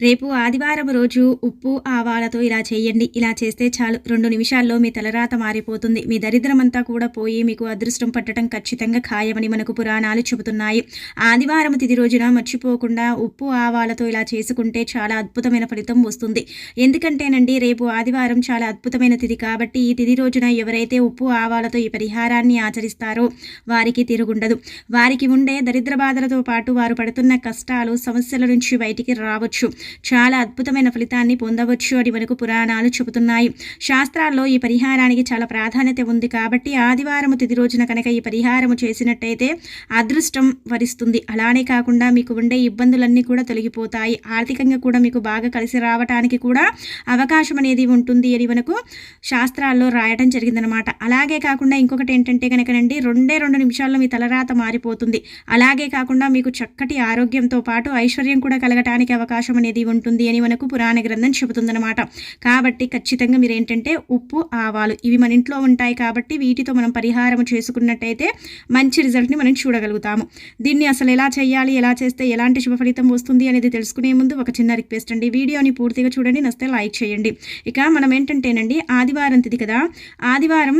రేపు ఆదివారం రోజు ఉప్పు ఆవాలతో ఇలా చేయండి. ఇలా చేస్తే చాలు. రెండు నిమిషాల్లో మీ తలరాత మారిపోతుంది. మీ దరిద్రమంతా కూడా పోయి మీకు అదృష్టం పట్టడం ఖచ్చితంగా ఖాయమని మనకు పురాణాలు చెబుతున్నాయి. ఆదివారం తిది రోజున మర్చిపోకుండా ఉప్పు ఆవాలతో ఇలా చేసుకుంటే చాలా అద్భుతమైన ఫలితం వస్తుంది. ఎందుకంటేనండి రేపు ఆదివారం చాలా అద్భుతమైన తిది కాబట్టి ఈ తిది రోజున ఎవరైతే ఉప్పు ఆవాలతో ఈ పరిహారాన్ని ఆచరిస్తారో వారికి తిరుగుండదు. వారికి ఉండే దరిద్ర బాధలతో పాటు వారు పడుతున్న కష్టాలు సమస్యల నుంచి బయటికి రావచ్చు. చాలా అద్భుతమైన ఫలితాన్ని పొందవచ్చు అని మనకు పురాణాలు చెబుతున్నాయి. శాస్త్రాల్లో ఈ పరిహారానికి చాలా ప్రాధాన్యత ఉంది కాబట్టి ఆదివారం తిది రోజున కనుక ఈ పరిహారము చేసినట్టయితే అదృష్టం వరిస్తుంది. అలానే కాకుండా మీకు ఉండే ఇబ్బందులన్నీ కూడా తొలగిపోతాయి. ఆర్థికంగా కూడా మీకు బాగా కలిసి రావటానికి కూడా అవకాశం అనేది ఉంటుంది అని మనకు శాస్త్రాల్లో రాయటం జరిగిందనమాట. అలాగే కాకుండా ఇంకొకటి ఏంటంటే కనుకనండి రెండే రెండు నిమిషాల్లో మీ తలరాత మారిపోతుంది. అలాగే కాకుండా మీకు చక్కటి ఆరోగ్యంతో పాటు ఐశ్వర్యం కూడా కలగటానికి అవకాశం అనేది అనేది ఉంటుంది అని మనకు పురాణ గ్రంథం చెబుతుందన్నమాట. కాబట్టి ఖచ్చితంగా మీరు ఏంటంటే ఉప్పు ఆవాలు ఇవి మన ఇంట్లో ఉంటాయి కాబట్టి వీటితో మనం పరిహారం చేసుకున్నట్టయితే మంచి రిజల్ట్ని మనం చూడగలుగుతాము. దీన్ని అసలు ఎలా చేయాలి ఎలా చేస్తే ఎలాంటి శుభ ఫలితం వస్తుంది అనేది తెలుసుకునే ముందు ఒక చిన్న రిక్వెస్ట్ అండి. వీడియోని పూర్తిగా చూడండి నస్తే లైక్ చేయండి. ఇక మనం ఏంటంటేనండి ఆదివారం తిది కదా. ఆదివారం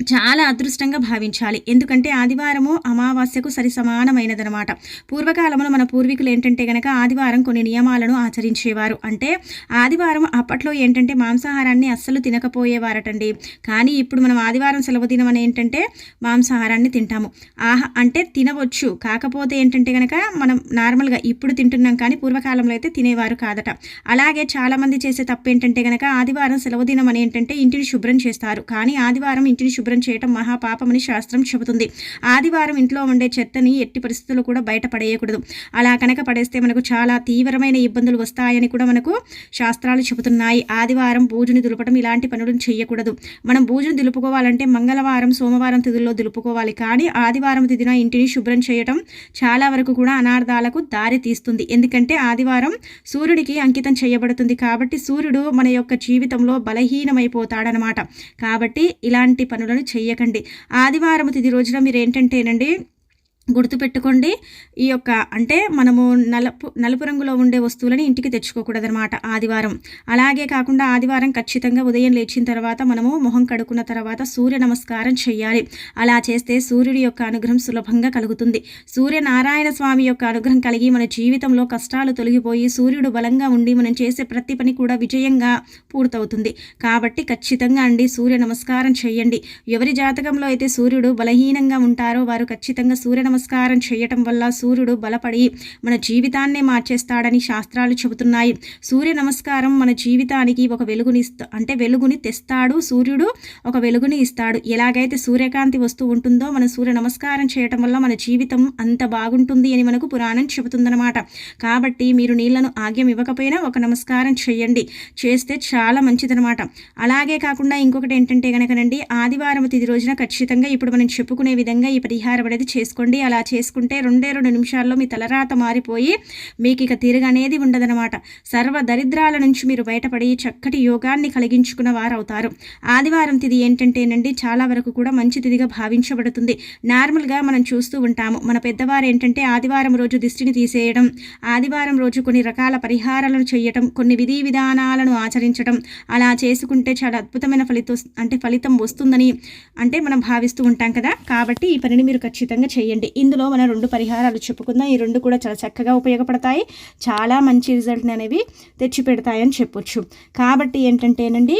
చాలా అదృష్టంగా భావించాలి. ఎందుకంటే ఆదివారము అమావాస్యకు సరి సమానమైనదనమాట పూర్వకాలంలో మన పూర్వీకులు ఏంటంటే కనుక ఆదివారం కొన్ని నియమాలను ఆచరించేవారు. అంటే ఆదివారం అప్పట్లో ఏంటంటే మాంసాహారాన్ని అస్సలు తినకపోయేవారటండి. కానీ ఇప్పుడు మనం ఆదివారం సెలవు దినం అని ఏంటంటే మాంసాహారాన్ని తింటాము. ఆహా అంటే తినవచ్చు. కాకపోతే ఏంటంటే కనుక మనం నార్మల్గా ఇప్పుడు తింటున్నాం కానీ పూర్వకాలంలో అయితే తినేవారు కాదట. అలాగే చాలామంది చేసే తప్పు ఏంటంటే కనుక ఆదివారం సెలవు దినం అని ఏంటంటే ఇంటిని శుభ్రం చేస్తారు. కానీ ఆదివారం ఇంటిని శుభ్రం శుభ్రం చేయటం మహాపాపమని శాస్త్రం చెబుతుంది. ఆదివారం ఇంట్లో ఉండే చెత్తని ఎట్టి పరిస్థితుల్లో కూడా బయట పడేయకూడదు. అలా కనుక పడేస్తే మనకు చాలా తీవ్రమైన ఇబ్బందులు వస్తాయని కూడా మనకు శాస్త్రాలు చెబుతున్నాయి. ఆదివారం భూజుని దులపడం ఇలాంటి పనులను చేయకూడదు మనం భూజుని దులుపుకోవాలంటే మంగళవారం సోమవారం తిథుల్లో దులుపుకోవాలి. కానీ ఆదివారం తిథిన ఇంటిని శుభ్రం చేయటం చాలా వరకు కూడా అనార్థాలకు దారి తీస్తుంది. ఎందుకంటే ఆదివారం సూర్యుడికి అంకితం చేయబడుతుంది కాబట్టి సూర్యుడు మన యొక్క జీవితంలో బలహీనమైపోతాడనమాట. కాబట్టి ఇలాంటి పనులను పనులను చెయ్యకండి ఆదివారం తిది రోజున మీరు ఏంటంటేనండి గుర్తుపెట్టుకోండి ఈ యొక్క అంటే మనము నలుపు నలుపు రంగులో ఉండే వస్తువులని ఇంటికి తెచ్చుకోకూడదనమాట ఆదివారం. అలాగే కాకుండా ఆదివారం ఖచ్చితంగా ఉదయం లేచిన తర్వాత మనము మొహం కడుక్కున్న తర్వాత సూర్య నమస్కారం చేయాలి అలా చేస్తే సూర్యుడి యొక్క అనుగ్రహం సులభంగా కలుగుతుంది. సూర్యనారాయణ స్వామి యొక్క అనుగ్రహం కలిగి మన జీవితంలో కష్టాలు తొలగిపోయి సూర్యుడు బలంగా ఉండి మనం చేసే ప్రతి పని కూడా విజయంగా పూర్తవుతుంది. కాబట్టి ఖచ్చితంగా అండి సూర్య నమస్కారం చేయండి ఎవరి జాతకంలో అయితే సూర్యుడు బలహీనంగా ఉంటారో వారు ఖచ్చితంగా సూర్య నమస్కారం చేయటం వల్ల సూర్యుడు బలపడి మన జీవితాన్నే మార్చేస్తాడని శాస్త్రాలు చెబుతున్నాయి. సూర్య నమస్కారం మన జీవితానికి ఒక వెలుగుని అంటే వెలుగుని తెస్తాడు. సూర్యుడు ఒక వెలుగుని ఇస్తాడు. ఎలాగైతే సూర్యకాంతి వస్తూ ఉంటుందో మన సూర్య నమస్కారం చేయటం వల్ల మన జీవితం అంత బాగుంటుంది అని మనకు పురాణం చెబుతుందన్నమాట. కాబట్టి మీరు నీళ్ళను ఆగ్యం ఇవ్వకపోయినా ఒక నమస్కారం చేయండి. చేస్తే చాలా మంచిదనమాట అలాగే కాకుండా ఇంకొకటి ఏంటంటే కనుకనండి ఆదివారం తిది రోజున ఖచ్చితంగా ఇప్పుడు మనం చెప్పుకునే విధంగా ఈ పరిహారం అనేది చేసుకోండి. అలా చేసుకుంటే రెండే రెండు నిమిషాల్లో మీ తలరాత మారిపోయి మీకు ఇక తిరగనేది ఉండదనమాట సర్వ దరిద్రాల నుంచి మీరు బయటపడి చక్కటి యోగాన్ని కలిగించుకున్న వారు అవుతారు ఆదివారం తిది ఏంటంటేనండి చాలా వరకు కూడా మంచి తిదిగా భావించబడుతుంది. నార్మల్గా మనం చూస్తూ ఉంటాము. మన పెద్దవారు ఏంటంటే ఆదివారం రోజు దిష్టిని తీసేయడం ఆదివారం రోజు కొన్ని రకాల పరిహారాలను చేయటం కొన్ని విధి విధానాలను ఆచరించడం అలా చేసుకుంటే చాలా అద్భుతమైన ఫలితం అంటే ఫలితం వస్తుందని అంటే మనం భావిస్తూ ఉంటాం కదా. కాబట్టి ఈ పనిని మీరు ఖచ్చితంగా చేయండి ఇందులో మనం రెండు పరిహారాలు చెప్పుకుందాం. ఈ రెండు కూడా చాలా చక్కగా ఉపయోగపడతాయి. చాలా మంచి రిజల్ట్ని అనేవి తెచ్చిపెడతాయని చెప్పొచ్చు. కాబట్టి ఏంటంటేనండి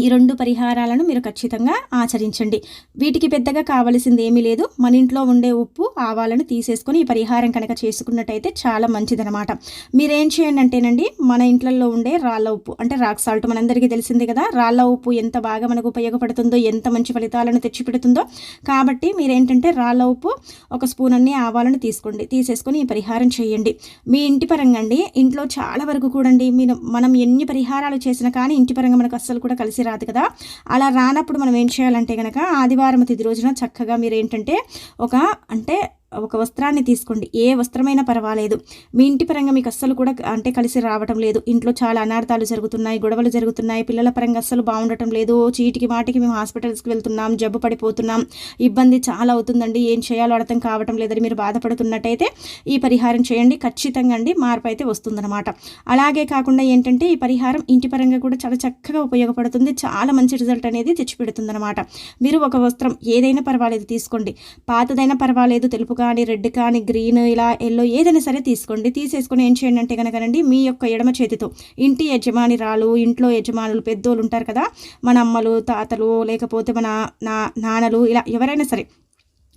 ఈ రెండు పరిహారాలను మీరు ఖచ్చితంగా ఆచరించండి. వీటికి పెద్దగా కావలసింది ఏమీ లేదు. మన ఇంట్లో ఉండే ఉప్పు ఆవాలను తీసేసుకొని ఈ పరిహారం కనుక చేసుకున్నట్టయితే చాలా మంచిదనమాట మీరేం చేయండి అంటేనండి మన ఇంట్లో ఉండే రాళ్ళ ఉప్పు అంటే రాక్ సాల్ట్ మనందరికీ తెలిసిందే కదా రాళ్ళ ఉప్పు ఎంత బాగా మనకు ఉపయోగపడుతుందో ఎంత మంచి ఫలితాలను తెచ్చిపెడుతుందో. కాబట్టి మీరేంటంటే రాళ్ళ ఉప్పు ఒక స్పూన్ అన్ని ఆవాలను తీసుకోండి. తీసేసుకొని ఈ పరిహారం చేయండి. మీ ఇంటి పరంగా అండి ఇంట్లో చాలా వరకు కూడండి మీరు మనం ఎన్ని పరిహారాలు చేసినా కానీ ఇంటి పరంగా మనకు అస్సలు కూడా కలిసి రాదు కదా. అలా రానప్పుడు మనం ఏం చేయాలంటే కనుక ఆదివారం తిది రోజున చక్కగా మీరు ఏంటంటే ఒక అంటే ఒక వస్త్రాన్ని తీసుకోండి. ఏ వస్త్రమైనా పర్వాలేదు. మీ ఇంటి పరంగా మీకు అస్సలు కూడా అంటే కలిసి రావటం లేదు. ఇంట్లో చాలా అనార్థాలు జరుగుతున్నాయి గొడవలు జరుగుతున్నాయి. పిల్లల పరంగా అస్సలు బాగుండటం లేదు. చీటికి మాటికి మేము హాస్పిటల్స్కి వెళ్తున్నాం జబ్బు పడిపోతున్నాం. ఇబ్బంది చాలా అవుతుందండి. ఏం చేయాలో అర్థం కావటం లేదని మీరు బాధపడుతున్నట్టయితే ఈ పరిహారం చేయండి. ఖచ్చితంగా అండి మార్పు అయితే వస్తుందన్నమాట. అలాగే కాకుండా ఏంటంటే ఈ పరిహారం ఇంటి పరంగా కూడా చాలా చక్కగా ఉపయోగపడుతుంది. చాలా మంచి రిజల్ట్ అనేది తెచ్చిపెడుతుందన్నమాట. మీరు ఒక వస్త్రం ఏదైనా పర్వాలేదు తీసుకోండి. పాతదైనా పర్వాలేదు తెలుపు కానీ రెడ్ కానీ గ్రీన్ ఇలా ఎల్లో ఏదైనా సరే తీసుకోండి. తీసేసుకొని ఏం చేయండి అంటే కనుకనండి మీ యొక్క ఎడమ చేతితో ఇంటి యజమానిరాలు ఇంట్లో యజమానులు పెద్దోళ్ళు ఉంటారు కదా మన అమ్మలు తాతలు లేకపోతే మన నా నాన్నలు ఇలా ఎవరైనా సరే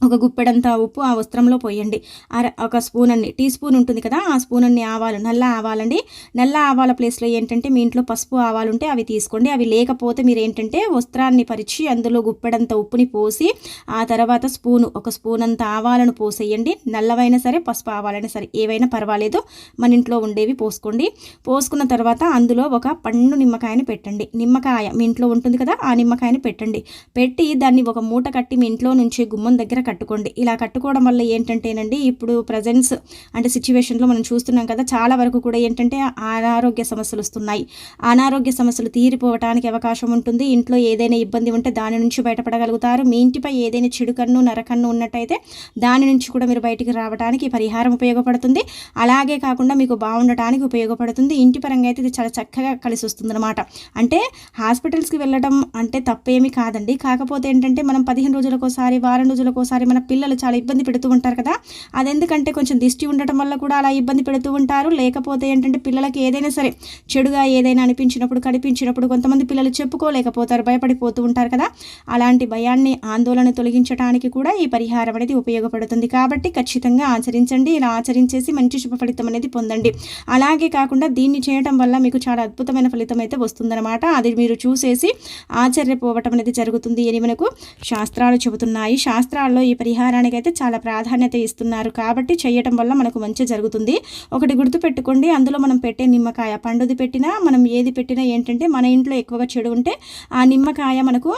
ఒక గుప్పెడంత ఉప్పు ఆ వస్త్రంలో పోయండి. అర ఒక స్పూన్ అన్ని టీ స్పూన్ ఉంటుంది కదా ఆ స్పూన్ అన్ని ఆవాలు నల్ల ఆవాలండి. నల్ల ఆవాల ప్లేస్లో ఏంటంటే మీ ఇంట్లో పసుపు ఆవాలు ఉంటే అవి తీసుకోండి. అవి లేకపోతే మీరు ఏంటంటే వస్త్రాన్ని పరిచి అందులో గుప్పెడంత ఉప్పుని పోసి ఆ తర్వాత స్పూను ఒక స్పూన్ అంత ఆవాలను పోసేయండి. నల్లవైనా సరే పసుపు ఆవాలైనా సరే ఏవైనా పర్వాలేదు మన ఇంట్లో ఉండేవి పోసుకోండి. పోసుకున్న తర్వాత అందులో ఒక పండు నిమ్మకాయని పెట్టండి. నిమ్మకాయ మీ ఇంట్లో ఉంటుంది కదా ఆ నిమ్మకాయని పెట్టండి. పెట్టి దాన్ని ఒక మూట కట్టి మీ ఇంట్లో నుంచి గుమ్మం దగ్గర కట్టుకోండి. ఇలా కట్టుకోవడం వల్ల ఏంటంటేనండి ఇప్పుడు ప్రజెంట్స్ అంటే సిచ్యువేషన్లో మనం చూస్తున్నాం కదా చాలా వరకు కూడా ఏంటంటే అనారోగ్య సమస్యలు వస్తున్నాయి. అనారోగ్య సమస్యలు తీరిపోవటానికి అవకాశం ఉంటుంది. ఇంట్లో ఏదైనా ఇబ్బంది ఉంటే దాని నుంచి బయటపడగలుగుతారు. మీ ఇంటిపై ఏదైనా చిడుకన్ను నరకన్ను ఉన్నట్టయితే దాని నుంచి కూడా మీరు బయటికి రావడానికి పరిహారం ఉపయోగపడుతుంది. అలాగే కాకుండా మీకు బాగుండటానికి ఉపయోగపడుతుంది. ఇంటి పరంగా అయితే ఇది చాలా చక్కగా కలిసి వస్తుంది అంటే హాస్పిటల్స్కి వెళ్ళడం అంటే తప్పేమీ కాదండి. కాకపోతే ఏంటంటే మనం పదిహేను రోజులకోసారి వారం రోజులకోసారి మరి మన పిల్లలు చాలా ఇబ్బంది పెడుతూ ఉంటారు కదా. అది ఎందుకంటే కొంచెం దిష్టి ఉండటం వల్ల కూడా అలా ఇబ్బంది పెడుతూ ఉంటారు. లేకపోతే ఏంటంటే పిల్లలకి ఏదైనా సరే చెడుగా ఏదైనా అనిపించినప్పుడు కనిపించినప్పుడు కొంతమంది పిల్లలు చెప్పుకోలేకపోతారు భయపడిపోతూ ఉంటారు కదా. అలాంటి భయాన్ని ఆందోళన తొలగించడానికి కూడా ఈ పరిహారం అనేది ఉపయోగపడుతుంది. కాబట్టి ఖచ్చితంగా ఆచరించండి. ఇలా ఆచరించేసి మంచి శుభ ఫలితం అనేది పొందండి. అలాగే కాకుండా దీన్ని చేయడం వల్ల మీకు చాలా అద్భుతమైన ఫలితం అయితే వస్తుందన్నమాట. అది మీరు చూసేసి ఆశ్చర్యపోవటం అనేది జరుగుతుంది అని మనకు శాస్త్రాలు చెబుతున్నాయి. శాస్త్రాల్లో ఈ ఈ పరిహారానికి అయితే చాలా ప్రాధాన్యత ఇస్తున్నారు. కాబట్టి చేయటం వల్ల మనకు మంచి జరుగుతుంది. ఒకటి గుర్తుపెట్టుకోండి అందులో మనం పెట్టే నిమ్మకాయ పండుది పెట్టినా మనం ఏది పెట్టినా ఏంటంటే మన ఇంట్లో ఎక్కువగా చెడు ఉంటే ఆ నిమ్మకాయ మనకు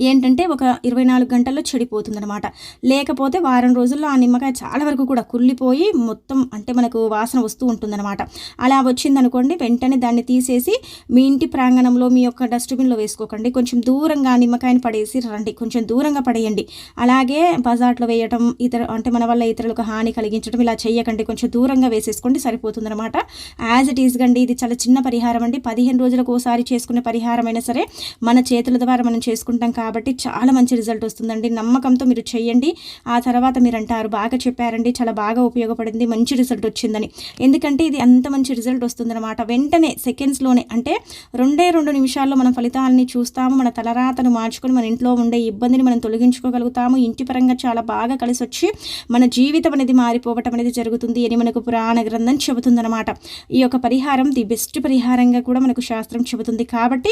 ఏంటంటే ఒక ఇరవై నాలుగు గంటల్లో చెడిపోతుంది అనమాట లేకపోతే వారం రోజుల్లో ఆ నిమ్మకాయ చాలా వరకు కూడా కుళ్ళిపోయి మొత్తం అంటే మనకు వాసన వస్తూ ఉంటుందన్నమాట. అలా వచ్చిందనుకోండి వెంటనే దాన్ని తీసేసి మీ ఇంటి ప్రాంగణంలో మీ యొక్క డస్ట్బిన్లో వేసుకోకండి. కొంచెం దూరంగా నిమ్మకాయని పడేసి రండి. కొంచెం దూరంగా పడేయండి. అలాగే బజార్లో వేయటం ఇతర అంటే మన వల్ల ఇతరులకు హాని కలిగించడం ఇలా చేయకండి కొంచెం దూరంగా వేసేసుకోండి సరిపోతుందనమాట యాజ్ ఇట్ ఈస్ గండి ఇది చాలా చిన్న పరిహారం అండి. పదిహేను రోజులకు ఒకసారి చేసుకునే పరిహారం అయినా సరే మన చేతుల ద్వారా మనం చేసుకుంటాం కాబట్టి చాలా మంచి రిజల్ట్ వస్తుందండి. నమ్మకంతో మీరు చేయండి. ఆ తర్వాత మీరు అంటారు బాగా చెప్పారండి. చాలా బాగా ఉపయోగపడింది. మంచి రిజల్ట్ వచ్చిందని. ఎందుకంటే ఇది అంత మంచి రిజల్ట్ వస్తుందన్నమాట. వెంటనే సెకండ్స్లోనే అంటే రెండే రెండు నిమిషాల్లో మనం ఫలితాలని చూస్తాము. మన తలరాతను మార్చుకొని మన ఇంట్లో ఉండే ఇబ్బందిని మనం తొలగించుకోగలుగుతాము. ఇంటి పరంగా చాలా బాగా కలిసి వచ్చి మన జీవితం అనేది మారిపోవటం అనేది జరుగుతుంది అని మనకు పురాణ గ్రంథం చెబుతుందన్నమాట. ఈ యొక్క పరిహారం ది బెస్ట్ పరిహారంగా కూడా మనకు శాస్త్రం చెబుతుంది. కాబట్టి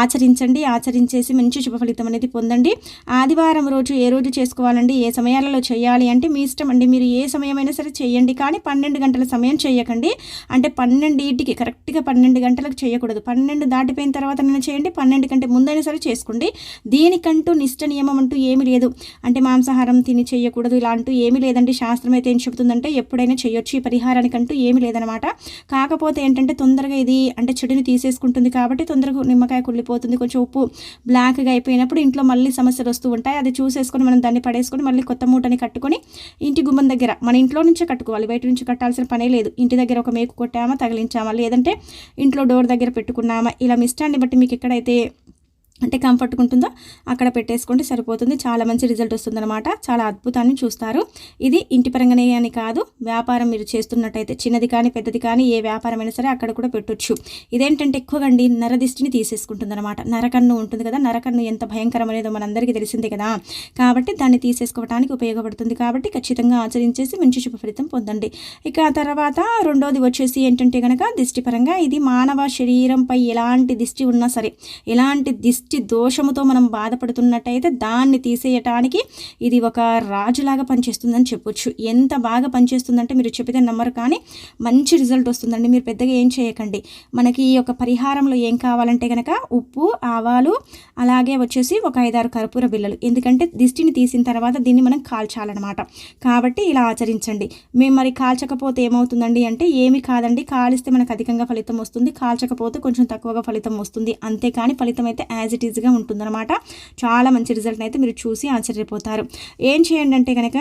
ఆచరించండి. ఆచరించేసి మంచి శుభ ఫలితం అనేది పొందండి. ఆదివారం రోజు ఏ రోజు చేసుకోవాలండి? ఏ సమయాలలో చేయాలి? అంటే మీ ఇష్టం అండి. మీరు ఏ సమయమైనా సరే చేయండి. కానీ పన్నెండు గంటల సమయం చేయకండి. అంటే పన్నెండింటికి కరెక్ట్గా పన్నెండు గంటలకు చేయకూడదు. పన్నెండు దాటిపోయిన తర్వాత నేను చేయండి. పన్నెండు కంటే ముందైనా సరే చేసుకోండి. దీనికంటూ నిష్ట నియమం అంటూ ఏమీ లేదు. అంటే మాంసాహారం తిని చేయకూడదు. ఇలా అంటూ ఏమీ లేదండి. శాస్త్రం అయితే ఏం చెబుతుందంటే ఎప్పుడైనా చేయొచ్చు. ఈ పరిహారానికంటూ ఏమీ లేదనమాట. కాకపోతే ఏంటంటే తొందరగా ఇది అంటే చెడుని తీసేసుకుంటుంది కాబట్టి తొందరగా నిమ్మకాయ కుళ్ళిపోతుంది. కొంచెం ఉప్పు బ్లాక్గా అప్పుడు ఇంట్లో మళ్ళీ సమస్యలు వస్తూ ఉంటాయి. అది చూసేసుకొని మనం దాన్ని పడేసుకొని మళ్ళీ కొత్త మూటని కట్టుకొని ఇంటి గుమ్మం దగ్గర మన ఇంట్లో నుంచే కట్టుకోవాలి. బయట నుంచి కట్టాల్సిన పనే లేదు. ఇంటి దగ్గర ఒక మేకు కొట్టామా తగిలించామా? లేదంటే ఇంట్లో డోర్ దగ్గర పెట్టుకున్నామా? ఇలా మీ ఇష్టాన్ని బట్టి మీకు ఎక్కడైతే అంటే కంఫర్ట్గా ఉంటుందో? అక్కడ పెట్టేసుకుంటే సరిపోతుంది. చాలా మంచి రిజల్ట్ వస్తుందన్నమాట. చాలా అద్భుతాన్ని చూస్తారు. ఇది ఇంటి పరంగానే అని కాదు వ్యాపారం మీరు చేస్తున్నట్టయితే చిన్నది కానీ పెద్దది కానీ ఏ వ్యాపారమైనా సరే అక్కడ కూడా పెట్టొచ్చు. ఇదేంటంటే ఎక్కువగా అండి నరదిష్టిని తీసేసుకుంటుందన్నమాట. నరకన్ను ఉంటుంది కదా నరకన్ను ఎంత భయంకరమనేదో మనందరికీ తెలిసిందే కదా. కాబట్టి దాన్ని తీసేసుకోవడానికి ఉపయోగపడుతుంది కాబట్టి ఖచ్చితంగా ఆచరించేసి మంచి శుభ ఫలితం పొందండి. ఇక తర్వాత రెండోది వచ్చేసి ఏంటంటే కనుక దిష్టి పరంగా ఇది మానవ శరీరంపై ఎలాంటి దిష్టి ఉన్నా సరే ఎలాంటి దిష్టి దృష్టి దోషముతో మనం బాధపడుతున్నట్టయితే దాన్ని తీసేయటానికి ఇది ఒక రాజులాగా పనిచేస్తుందని చెప్పొచ్చు. ఎంత బాగా పనిచేస్తుందంటే మీరు చెప్పితే నమ్మరు కానీ మంచి రిజల్ట్ వస్తుందండి. మీరు పెద్దగా ఏం చేయకండి. మనకి ఈ యొక్క పరిహారంలో ఏం కావాలంటే కనుక ఉప్పు ఆవాలు అలాగే వచ్చేసి ఒక ఐదారు కర్పూర బిల్లలు ఎందుకంటే దిష్టిని తీసిన తర్వాత దీన్ని మనం కాల్చాలన్నమాట. కాబట్టి ఇలా ఆచరించండి. మేము మరి కాల్చకపోతే ఏమవుతుందండి అంటే ఏమి కాదండి. కాలిస్తే మనకు అధికంగా ఫలితం వస్తుంది. కాల్చకపోతే కొంచెం తక్కువగా ఫలితం వస్తుంది. అంతేకాని ఫలితం అయితే యాజ్ ఇట్ ఈజ్గా ఉంటుందన్నమాట. చాలా మంచి రిజల్ట్ని అయితే మీరు చూసి ఆశ్చర్యపోతారు. ఏం చేయండి అంటే కనుక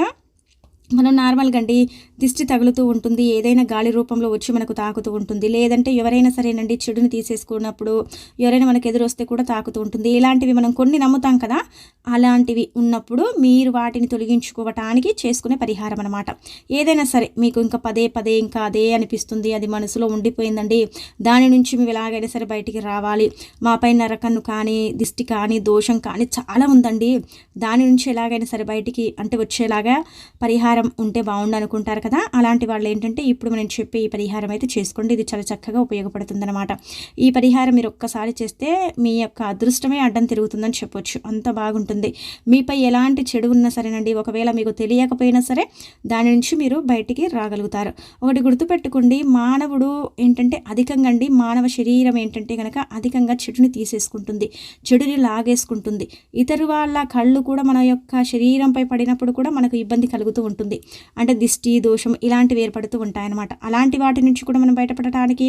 మనం నార్మల్గా అండి దిష్టి తగులుతూ ఉంటుంది. ఏదైనా గాలి రూపంలో వచ్చి మనకు తాకుతూ ఉంటుంది. లేదంటే ఎవరైనా సరేనండి చెడుని తీసేసుకున్నప్పుడు ఎవరైనా మనకు ఎదురొస్తే కూడా తాకుతూ ఉంటుంది. ఇలాంటివి మనం కొన్ని నమ్ముతాం కదా అలాంటివి ఉన్నప్పుడు మీరు వాటిని తొలగించుకోవటానికి చేసుకునే పరిహారం అనమాట ఏదైనా సరే మీకు ఇంకా పదే పదే ఇంకా అదే అనిపిస్తుంది. అది మనసులో ఉండిపోయిందండి. దాని నుంచి మేము ఎలాగైనా సరే బయటికి రావాలి. మాపై నరకన్ను కానీ దిష్టి కానీ దోషం కానీ చాలా ఉందండి. దాని నుంచి ఎలాగైనా సరే బయటికి అంటే వచ్చేలాగా పరిహారం పరిహారం ఉంటే బాగుండు అనుకుంటారు కదా? అలాంటి వాళ్ళు ఏంటంటే ఇప్పుడు మనం చెప్పే ఈ పరిహారం అయితే చేసుకోండి. ఇది చాలా చక్కగా ఉపయోగపడుతుందన్నమాట. ఈ పరిహారం మీరు ఒక్కసారి చేస్తే మీ యొక్క అదృష్టమే అడ్డం తిరుగుతుందని చెప్పొచ్చు. అంత బాగుంటుంది. మీపై ఎలాంటి చెడు ఉన్నా సరేనండి ఒకవేళ మీకు తెలియకపోయినా సరే దాని నుంచి మీరు బయటికి రాగలుగుతారు. ఒకటి గుర్తుపెట్టుకోండి మానవుడు ఏంటంటే అధికంగా అండి మానవ శరీరం ఏంటంటే కనుక అధికంగా చెడుని తీసేసుకుంటుంది చెడుని లాగేసుకుంటుంది. ఇతరు వాళ్ళ కళ్ళు కూడా మన యొక్క శరీరంపై పడినప్పుడు కూడా మనకు ఇబ్బంది కలుగుతూ ఉంటుంది. ఉంటుంది. అంటే దిష్టి దోషం ఇలాంటివి ఏర్పడుతూ ఉంటాయన్నమాట. అలాంటి వాటి నుంచి కూడా మనం బయటపడటానికి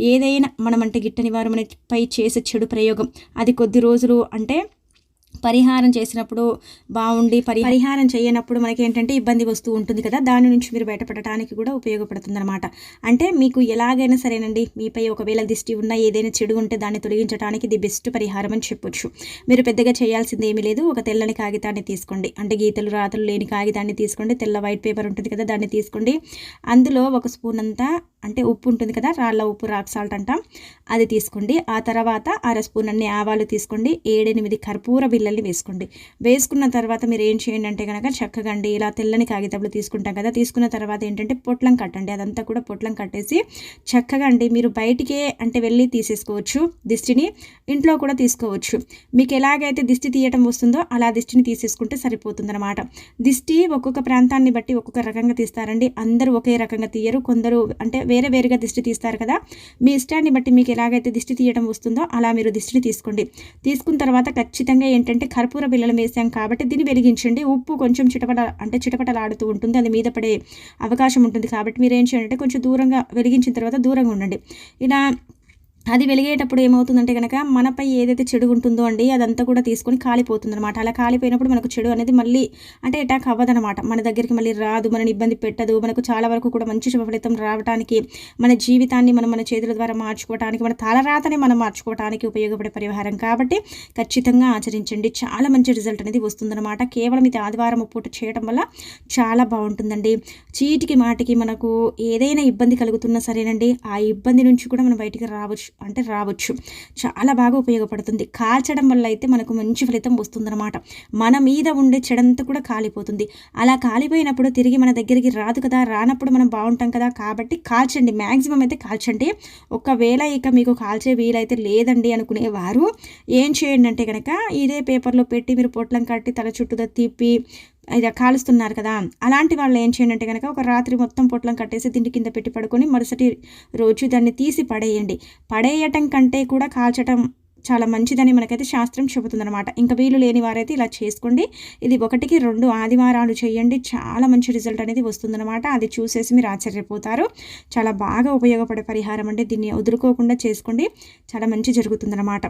ఏదైనా మనం అంటే వారు మనపై చేసే చెడు ప్రయోగం. అది కొద్ది రోజులు అంటే పరిహారం చేసినప్పుడు బాగుండి పరి పరిహారం చేయనప్పుడు మనకి ఏంటంటే ఇబ్బంది వస్తూ ఉంటుంది కదా దాని నుంచి మీరు బయటపడటానికి కూడా ఉపయోగపడుతుంది అనమాట అంటే మీకు ఎలాగైనా సరేనండి మీపై ఒకవేళ దిష్టి ఉన్నా ఏదైనా చెడు ఉంటే దాన్ని తొలగించడానికి ఇది బెస్ట్ పరిహారం అని చెప్పొచ్చు. మీరు పెద్దగా చేయాల్సింది ఏమీ లేదు ఒక తెల్లని కాగితాన్ని తీసుకోండి. అంటే గీతలు రాతలు లేని కాగితాన్ని తీసుకోండి తెల్ల వైట్ పేపర్ ఉంటుంది కదా దాన్ని తీసుకోండి. అందులో ఒక స్పూన్ అంతా అంటే ఉప్పు ఉంటుంది కదా రాళ్ళ ఉప్పు రాక్ సాల్ట్ అంటాం అది తీసుకోండి. ఆ తర్వాత అర స్పూన్ అన్ని ఆవాలు తీసుకోండి. ఏడెనిమిది కర్పూర బిల్లల్ని వేసుకోండి. వేసుకున్న తర్వాత మీరు ఏం చేయండి అంటే కనుక చక్కగా అండి ఇలా తెల్లని కాగితంలో తీసుకుంటాం కదా తీసుకున్న తర్వాత ఏంటంటే పొట్లం కట్టండి. అదంతా కూడా పొట్లం కట్టేసి చక్కగా అండి మీరు బయటికే అంటే వెళ్ళి తీసేసుకోవచ్చు దిష్టిని ఇంట్లో కూడా తీసుకోవచ్చు. మీకు ఎలాగైతే దిష్టి తీయటం వస్తుందో అలా దిష్టిని తీసేసుకుంటే సరిపోతుందన్నమాట. దిష్టి ఒక్కొక్క ప్రాంతాన్ని బట్టి ఒక్కొక్క రకంగా తీస్తారండి. అందరూ ఒకే రకంగా తీయరు. కొందరు అంటే వేరే వేరుగా దిష్టి తీస్తారు కదా. మీ ఇష్టాన్ని బట్టి మీకు ఎలాగైతే దిష్టి తీయడం వస్తుందో అలా మీరు దిష్టిని తీసుకోండి. తీసుకున్న తర్వాత ఖచ్చితంగా ఏంటంటే కర్పూర బిల్లలు వేసాం కాబట్టి దీన్ని వెలిగించండి. ఉప్పు కొంచెం చిటపట అంటే చిటపటలాడుతూ ఉంటుంది. అది మీద పడే అవకాశం ఉంటుంది. కాబట్టి మీరు ఏం చేయండి కొంచెం దూరంగా వెలిగించిన తర్వాత దూరంగా ఉండండి. ఇలా అది వెలిగేటప్పుడు ఏమవుతుందంటే కనుక మనపై ఏదైతే చెడు ఉంటుందో అండి అదంతా కూడా తీసుకొని కాలిపోతుంది అనమాట అలా కాలిపోయినప్పుడు మనకు చెడు అనేది మళ్ళీ అంటే అటాక్ అవ్వదనమాట మన దగ్గరికి మళ్ళీ రాదు మనని ఇబ్బంది పెట్టదు. మనకు చాలా వరకు కూడా మంచి శుభ ఫలితం రావడానికి మన జీవితాన్ని మనం మన చేతుల ద్వారా మార్చుకోవడానికి మన తలరాతని మనం మార్చుకోవడానికి ఉపయోగపడే పరిహారం. కాబట్టి ఖచ్చితంగా ఆచరించండి. చాలా మంచి రిజల్ట్ అనేది వస్తుందన్నమాట. కేవలం ఇది ఆదివారం పూట చేయడం వల్ల చాలా బాగుంటుందండి. చీటికి మాటికి మనకు ఏదైనా ఇబ్బంది కలుగుతున్నా సరేనండి. ఆ ఇబ్బంది నుంచి కూడా మనం బయటికి రావచ్చు. అంటే రావచ్చు. చాలా బాగా ఉపయోగపడుతుంది. కాల్చడం వల్ల అయితే మనకు మంచి ఫలితం వస్తుందన్నమాట. మన మీద ఉండే చెడంతా కూడా కాలిపోతుంది. అలా కాలిపోయినప్పుడు తిరిగి మన దగ్గరికి రాదు కదా రానప్పుడు మనం బాగుంటాం కదా కాబట్టి కాల్చండి. మ్యాక్సిమం అయితే కాల్చండి. ఒకవేళ ఇక మీకు కాల్చే వీలైతే లేదండి అనుకునేవారు. ఏం చేయండి అంటే కనుక ఇదే పేపర్లో పెట్టి మీరు పొట్లం కట్టి తల చుట్టూ తిప్పి ఇది కాలుస్తున్నారు కదా. అలాంటి వాళ్ళు ఏం చేయండి అంటే కనుక ఒక రాత్రి మొత్తం పొట్లం కట్టేసి తిండి కింద పెట్టి పడుకొని మరుసటి రోజు దాన్ని తీసి పడేయండి. పడేయటం కంటే కూడా కాల్చటం చాలా మంచిదని మనకైతే శాస్త్రం చెబుతుందనమాట ఇంకా వీలు లేని వారైతే ఇలా చేసుకోండి. ఇది ఒకటికి రెండు ఆదివారాలు చేయండి. చాలా మంచి రిజల్ట్ అనేది వస్తుందన్నమాట. అది చూసేసి మీరు ఆశ్చర్యపోతారు. చాలా బాగా ఉపయోగపడే పరిహారం అంటే దీన్ని వదులుకోకుండా చేసుకోండి. చాలా మంచి జరుగుతుందన్నమాట.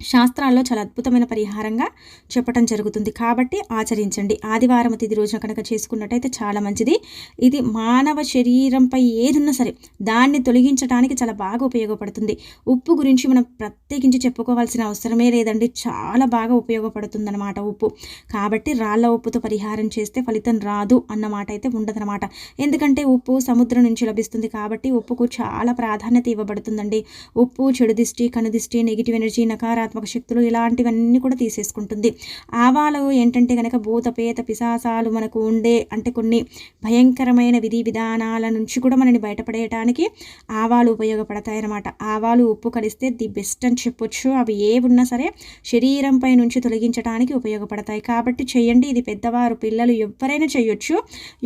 శాస్త్రాల్లో చాలా అద్భుతమైన పరిహారంగా చెప్పడం జరుగుతుంది. కాబట్టి ఆచరించండి. ఆదివారం తిది రోజున కనుక చేసుకున్నట్టయితే చాలా మంచిది. ఇది మానవ శరీరంపై ఏదున్నా సరే దాన్ని తొలగించడానికి చాలా బాగా ఉపయోగపడుతుంది. ఉప్పు గురించి మనం ప్రత్యేకించి చెప్పుకోవాల్సిన అవసరమే లేదండి. చాలా బాగా ఉపయోగపడుతుందన్నమాట ఉప్పు. కాబట్టి రాళ్ళ ఉప్పుతో పరిహారం చేస్తే ఫలితం రాదు అన్నమాట అయితే ఉండదనమాట ఎందుకంటే ఉప్పు సముద్రం నుంచి లభిస్తుంది కాబట్టి ఉప్పుకు చాలా ప్రాధాన్యత ఇవ్వబడుతుందండి. ఉప్పు చెడు దిష్టి కనుదిష్టి నెగిటివ్ ఎనర్జీ నకారా నకారాత్మక శక్తులు ఇలాంటివన్నీ కూడా తీసేసుకుంటుంది. ఆవాలు ఏంటంటే కనుక భూత పేత పిశాసాలు మనకు ఉండే అంటే కొన్ని భయంకరమైన విధి విధానాల నుంచి కూడా మనని బయటపడేయటానికి ఆవాలు ఉపయోగపడతాయి అన్నమాట ఆవాలు ఉప్పు కలిస్తే ది బెస్ట్ అని చెప్పొచ్చు. అవి ఏ ఉన్నా సరే శరీరంపై నుంచి తొలగించడానికి ఉపయోగపడతాయి. కాబట్టి చేయండి. ఇది పెద్దవారు పిల్లలు ఎవరైనా చేయొచ్చు.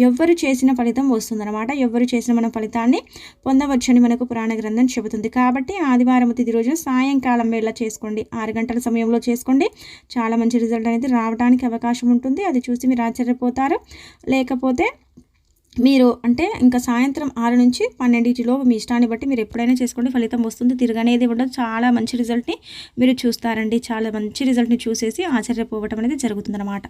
ఎవరు చేసిన ఫలితం వస్తుందన్నమాట. ఎవరు చేసిన మన ఫలితాన్ని పొందవచ్చని మనకు పురాణ గ్రంథం చెబుతుంది. కాబట్టి ఆదివారం తిది రోజు సాయంకాలం వేళ చేసుకోండి. ఆరు గంటల సమయంలో చేసుకోండి. చాలా మంచి రిజల్ట్ అనేది రావడానికి అవకాశం ఉంటుంది. అది చూసి మీరు ఆశ్చర్యపోతారు. లేకపోతే మీరు అంటే ఇంకా సాయంత్రం ఆరు నుంచి పన్నెండింటిలో మీ ఇష్టాన్ని బట్టి మీరు ఎప్పుడైనా చేసుకోండి. ఫలితం వస్తుంది. తిరగనేది ఉండదు. చాలా మంచి రిజల్ట్ని మీరు చూస్తారండి. చాలా మంచి రిజల్ట్ని చూసేసి ఆశ్చర్యపోవటం అనేది జరుగుతుందన్నమాట.